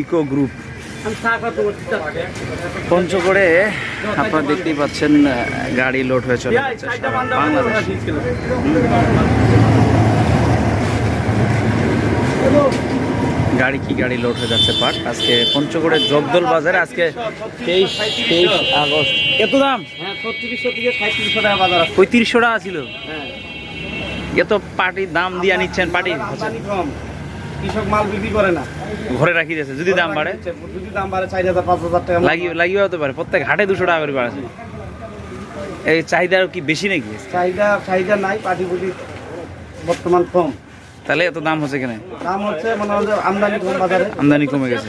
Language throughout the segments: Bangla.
Eco group. পঞ্চগড়ে আপনারা দেখতেই পাচ্ছেন গাড়ি লোড হয়ে চলে যাচ্ছে বাংলাদেশ। গাড়ি কি গাড়ি লোড হয়ে যাচ্ছে পাট আজকে পঞ্চগড়ের জগদল বাজারে আজকে তেইশ তেইশ আগস্ট। কত দাম? হ্যাঁ পঁয়ত্রিশশো টাকা ছিল। হ্যাঁ। এত পার্টির দাম দিয়ে নিচ্ছেন পার্টি? কম। কৃষক মাল বিক্রি করে না। ঘরে রাখি দিয়েছে যদি দাম বাড়ে। যদি দাম বাড়ে চার হাজার পাঁচ হাজার টাকা লাগিয়ে লাগিয়ে হতে পারে প্রত্যেক হাটে দুশো টাকা করে বাড়াচ্ছে। এই চাহিদা কি বেশি নাকি? চাহিদা চাহিদা নাই পাটি পুটি বর্তমান কম। তাহলে এত দাম হচ্ছে কেন? দাম হচ্ছে মনে হয় আমদানি কম বাজারে। আমদানি কমে গেছে।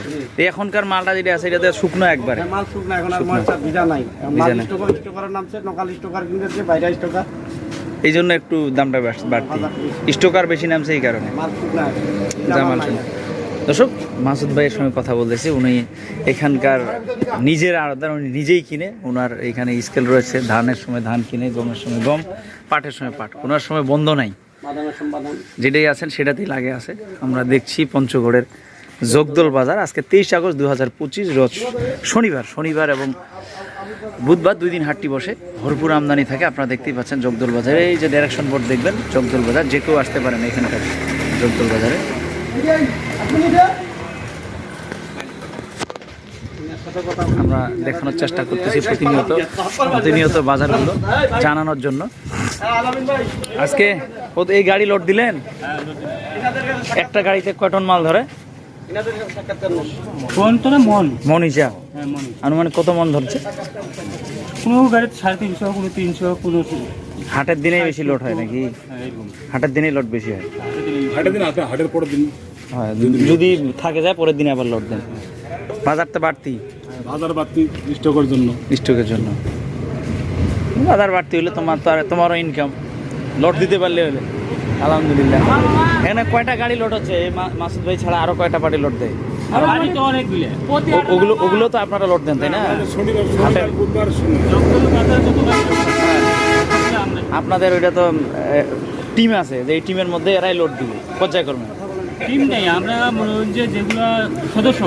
এখনকার মালটা যেটা আছে এটা শুকনো একবারে। মাল শুকনা এখন আর। ময়সা ভিজা নাই। মাল। স্টোকার স্টোকারের নামছে নকাল স্টোকার কিনতেছে বাইরে স্টোকার। এই জন্য একটু দামটা বাড়- বাড়তি। স্টোকার বেশি নামছে এই কারণে। জামাল মাল দর্শক মাসুদ ভাইয়ের সঙ্গে কথা বলতেছি। উনি এখানকার নিজের আড়তদার উনি নিজেই কিনে ওনার এখানে স্কেল রয়েছে। ধানের সময় ধান কিনে গমের সময় গম পাটের সময় পাট। ওনার সময় বন্ধ নাই। যেটাই আছেন সেটাতেই লাগে আছে। আমরা দেখছি পঞ্চগড়ের জগদল বাজার। আজকে তেইশ আগস্ট দু হাজার পঁচিশ, রোজ শনিবার। শনিবার এবং বুধবার দুই দিন হাটটি বসে। ভরপুর আমদানি থাকে, আপনারা দেখতেই পাচ্ছেন জগদল বাজারে। এই যে ডাইরেকশন বোর্ড দেখবেন, জগদল বাজার। যে কেউ আসতে পারেন এখানকার জগদল বাজারে। আমরা দেখানোর চেষ্টা করতেছি প্রতিনিয়ত প্রতিনিয়ত বাজারগুলো জানানোর জন্য। আজকে ও এই গাড়ি লোড দিলেন? একটা গাড়িতে কয় টন মাল ধরে? তো না মন মন? হিসাব হ্যাঁ আনুমানিক কত মন ধরছে? কোনো গাড়িতে সাড়ে তিনশো কোনো তিনশো কোনো হাটের দিনেই বেশি লোড হয় নাকি? হ্যাঁ, হাটের দিনেই লোড বেশি হয়? হাটের দিন হাটের পরের দিন। হয় যদি থাকে যায় পরের দিনে আবার লোড দেন। বাজারটা বাড়তি। বাজার বাড়তি স্টকের জন্য। স্টকের জন্য। বাজার বাড়তি হলে তোমার তো আর তোমারও ইনকাম লোড দিতে পারলে হলে। আলহামদুলিল্লাহ। এখানে কয়টা গাড়ি লোড হচ্ছে? মাসুদ ভাই ছাড়া আরও কয়টা পার্টি লোড দেয়? ওগুলো ওগুলো তো আপনারা লোড দেন তাই না? আছে, আমরা আপনাদের ওইটা তো টিম আছে যে এই টিমের মধ্যে এরাই লোড দিবে পর্যায়ক্রমে টিম নেই আমরা মনে হয় যেগুলো সদস্য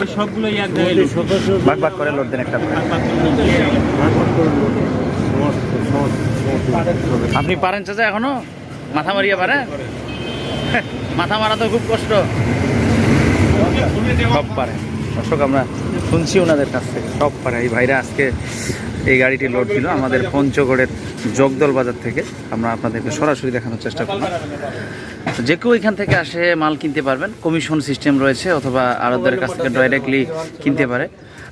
ওই সবগুলো এক জায়গায় লোক। ভাগ ভাগ করে লোড দেন একটা আপনি পারেন চাচা এখনও? মাথা মারিয়ে পারেন মাথা মারা তো খুব কষ্ট। সব পারে। দর্শক, আমরা শুনছি ওনাদের কাছ থেকে। সব পারে। এই ভাইরা আজকে এই গাড়িটি লোড দিল আমাদের পঞ্চগড়ের জগদল বাজার থেকে। আমরা আপনাদেরকে সরাসরি দেখানোর চেষ্টা করলাম। যে কেউ এখান থেকে আসে, মাল কিনতে পারবেন। কমিশন সিস্টেম রয়েছে অথবা আড়তদারের কাছ থেকে ডাইরেক্টলি কিনতে পারে।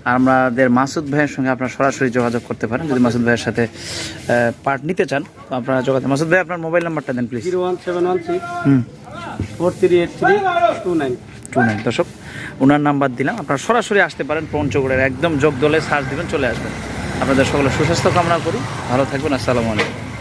আর আমাদের মাসুদ ভাইয়ের সঙ্গে আপনারা সরাসরি যোগাযোগ করতে পারেন। যদি মাসুদ ভাইয়ের সাথে পার্ট নিতে চান তো আপনারা যোগাযোগ মাসুদ ভাই আপনার মোবাইল নাম্বারটা দেন please zero one seven one six four three eight three two nine. Two nine. দর্শক ওনার নাম্বার দিলাম। আপনারা সরাসরি আসতে পারেন পঞ্চগড়ের একদম যোগ দলে সার্চ দিবেন চলে আসবেন। আপনাদের সকলের সুস্বাস্থ্য কামনা করি। ভালো থাকবেন আসসালামু আলাইকুম।